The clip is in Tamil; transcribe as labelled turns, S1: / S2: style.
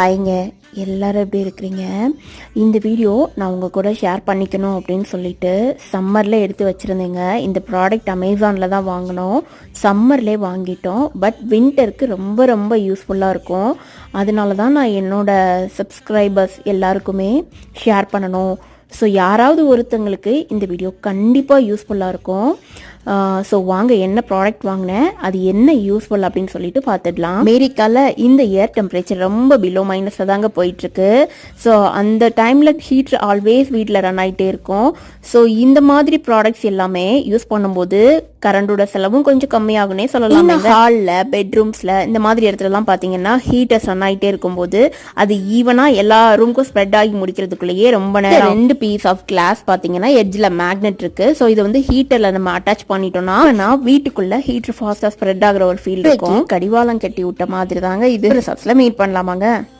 S1: ஹாய்ங்க எல்லாரும் எப்படி இருக்கிறீங்க? இந்த வீடியோ நான் உங்கள் கூட ஷேர் பண்ணிக்கணும் அப்படின்னு சொல்லிட்டு சம்மரில் எடுத்து வச்சுருந்தேங்க. இந்த ப்ராடக்ட் அமேசானில் தான் வாங்கினோம். சம்மர்லே வாங்கிட்டோம். பட் வின்டருக்கு ரொம்ப ரொம்ப யூஸ்ஃபுல்லாக இருக்கும். அதனால தான் நான் என்னோட சப்ஸ்கிரைபர்ஸ் எல்லாருக்குமே ஷேர் பண்ணணும். ஸோ யாராவது ஒருத்தங்களுக்கு இந்த வீடியோ கண்டிப்பாக யூஸ்ஃபுல்லாக இருக்கும். ஸோ வாங்க என்ன ப்ராடக்ட் வாங்கினேன் அது என்ன யூஸ்ஃபுல் அப்படின்னு சொல்லிட்டு பார்த்துடலாம். அமெரிக்காவில் இந்த இயர் டெம்பரேச்சர் ரொம்ப பிலோ மைனஸில் தாங்க போயிட்டுருக்கு. ஸோ அந்த டைமில் ஹீட் ஆல்வேஸ் வீட்டில் ரன் ஆகிட்டே இருக்கும். ஸோ இந்த மாதிரி ப்ராடக்ட்ஸ் எல்லாமே யூஸ் பண்ணும்போது கரண்டோட செலவும் கொஞ்சம் கம்மியாகுனே சொல்லலாம். ஹாலில் பெட்ரூம்ஸில் இந்த மாதிரி இடத்துலலாம் பார்த்தீங்கன்னா ஹீட்டர்ஸ் ரன் ஆகிட்டே இருக்கும்போது அது ஈவனாக எல்லா ரூமுக்கும் ஸ்ப்ரெட் ஆகி முடிக்கிறதுக்குள்ளேயே ரொம்ப நேரம் ரெண்டு பீஸ் ஆஃப் கிளாஸ் பார்த்தீங்கன்னா எட்ஜில் மேக்னெட் இருக்கு. ஸோ இது வந்து ஹீட்டரில் நம்ம அட்டாச் பண்ணிட்டோம்னா நான் வீட்டுக்குள்ள ஹீட்டர் ஃபாஸ்ட்டாக ஸ்ப்ரெட் ஆகிற ஒரு ஃபீல் இருக்கும். கடிவாளம் கட்டி விட்ட மாதிரி தாங்க இது. ரிசப்ஸில் மீட் பண்ணலாமாங்க?